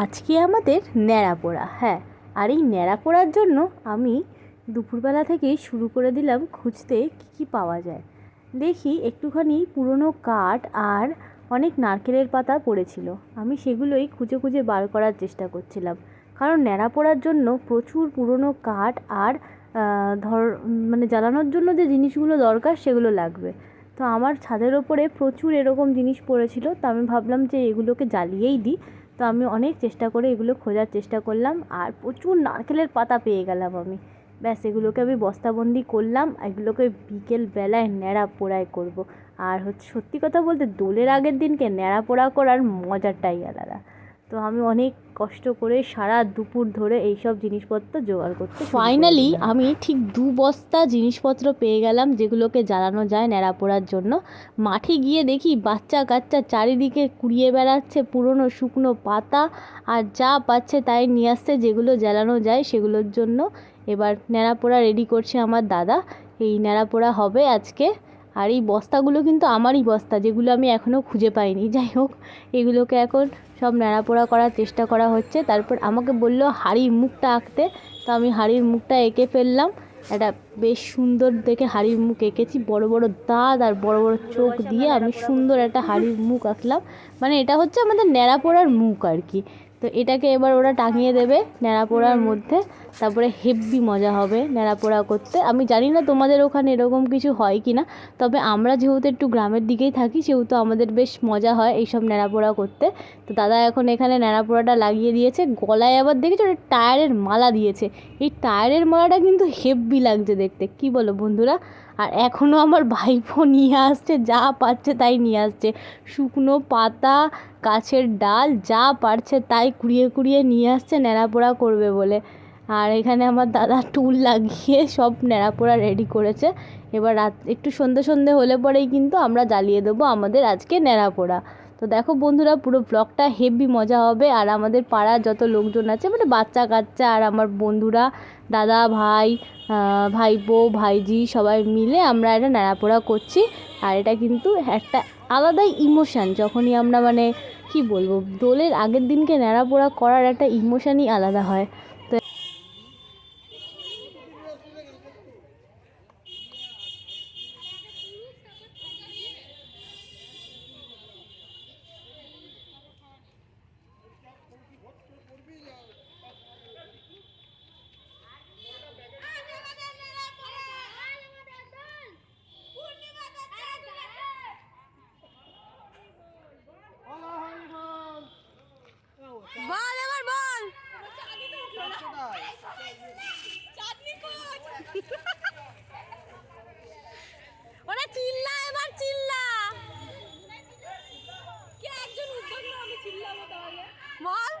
আজকে আমাদের ন্যাড়া পোড়া হ্যাঁ। আর এই ন্যাড়া পোড়ার জন্য আমি দুপুরবেলা থেকেই শুরু করে দিলাম খুঁজতে কী কী পাওয়া যায়। দেখি একটুখানি পুরনো কাঠ আর অনেক নারকেলের পাতা পড়েছিল। আমি সেগুলোই খুঁজে খুঁজে বার করার চেষ্টা করছিলাম। কারণ ন্যাড়া পোড়ার জন্য প্রচুর পুরনো কাঠ আর ধর মানে জ্বালানোর জন্য যে জিনিসগুলো দরকার সেগুলো লাগবে। তো আমার ছাদের ওপরে প্রচুর এরকম জিনিস পড়েছিল, তো আমি ভাবলাম যে এগুলোকে জ্বালিয়েই দিই। তো আমি অনেক চেষ্টা করে এগুলো খোঁজার চেষ্টা করলাম আর প্রচুর নারকেলের পাতা পেয়ে গেলাম আমি। ব্যাস, এগুলোকে আমি বস্তাবন্দি করলাম এগুলোকে বিকেলবেলায় ন্যাড়া পোড়ায় করব। আর হচ্ছে সত্যি কথা বলতে দোলের আগের দিনকে ন্যাড়া পোড়া করার মজাটাই আলাদা। তো আমি অনেক কষ্ট করে সারা দুপুর ধরে এইসব জিনিসপত্র জোগাড় করতে ফাইনালি আমি ঠিক দু বস্তা জিনিসপত্র পেয়ে গেলাম যেগুলোকে জ্বালানো যায় ন্যাড়া পোড়ার জন্য। মাঠে গিয়ে দেখি বাচ্চা কাচ্চা চারিদিকে কুড়িয়ে বেড়াচ্ছে পুরনো শুকনো পাতা আর যা পাচ্ছে তাই নিয়ে আসছে যেগুলো জ্বালানো যায় সেগুলোর জন্য। এবার ন্যাড়া পোড়া রেডি করছে আমার দাদা। এই ন্যাড়া পোড়া হবে আজকে আর এই বস্তাগুলো কিন্তু আমারই বস্তা, যেগুলো আমি এখনও খুঁজে পাইনি। যাই হোক, এগুলোকে এখন সব ন্যাড়াপোড়া করার চেষ্টা করা হচ্ছে। তারপর আমাকে বলল হাঁড়ির মুখটা আঁকতে। তো আমি হাঁড়ির মুখটা এঁকে ফেললাম। একটা বেশ সুন্দর দেখে হাঁড়ির মুখ এঁকেছি। বড় বড় দাঁত আর বড় বড় চোখ দিয়ে আমি সুন্দর একটা হাঁড়ির মুখ আঁকলাম। মানে এটা হচ্ছে আমাদের ন্যাড়া পোড়ার মুখ আর কি। তো এটাকে এবার ওরা টাঙিয়ে দেবে ন্যাড়া পোড়ার মধ্যে। তারপরে হেব্বি মজা হবে ন্যাড়া পোড়া করতে। আমি জানি না তোমাদের ওখানে এরকম কিছু হয় কি না তবে আমরা যেহেতু একটু গ্রামের দিকেই থাকি, সেহেতু আমাদের বেশ মজা হয় এইসব ন্যাড়া পোড়া করতে। তো দাদা এখন এখানে ন্যাড়া পোড়াটা লাগিয়ে দিয়েছে। গলায় আবার দেখেছ? একটা টায়ারের মালা দিয়েছে। এই টায়ারের মালাটা কিন্তু হেব্বি লাগছে দেখতে। কি বলো বন্ধুরা? আর এখনও আমার ভাইপো নিয়ে আসছে, যা পারছে তাই নিয়ে আসছে। শুকনো পাতা, গাছের ডাল, যা পারছে তাই কুড়িয়ে কুড়িয়ে নিয়ে আসছে ন্যাড়াপোড়া করবে বলে। আর এখানে আমার দাদা টুল লাগিয়ে সব নেড়াপোড়া রেডি করেছে। এবার রাত, একটু সন্ধে সন্ধে হলে পরেই কিন্তু আমরা জ্বালিয়ে দেবো আমাদের আজকে ন্যাড়াপোড়া। তো দেখো বন্ধুরা, পুরো ব্লগটা হেভি মজা হবে। আর আমাদের পাড়ার যত লোকজন আছে মানে বাচ্চা কাচ্চা আর আমার বন্ধুরা, দাদা, ভাই ভাইপো, ভাইজি সবাই মিলে আমরা এটা ন্যাড়াপোড়া করছি। আর এটা কিন্তু একটা আলাদাই ইমোশান যখনই আমরা মানে কি বলব, দোলের আগের দিনকে ন্যাড়াপোড়া করার একটা ইমোশানই আলাদা হয়। বল ওরা চিল্লা এবার চিল্লা। বল।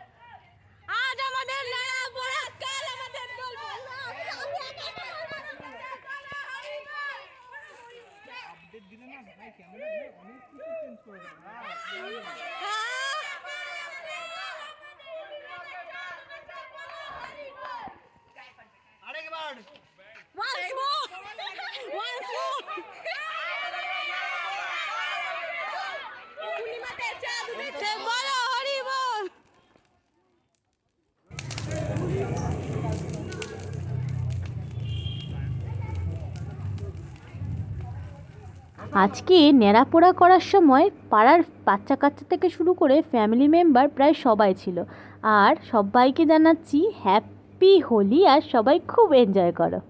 আজ আমাদের লড়া পড়া কাল আমাদের দোল আপডেট দিলে না ভাই ক্যামেরা অনেক কিছু চেঞ্জ করে আজকে নেড়াপোড়া করার সময় পাড়ার বাচ্চা কাচ্চা থেকে শুরু করে ফ্যামিলি মেম্বার প্রায় সবাই ছিল। আর সবাইকে জানাচ্ছি হ্যাপি হোলি আর সবাই খুব এনজয় করো।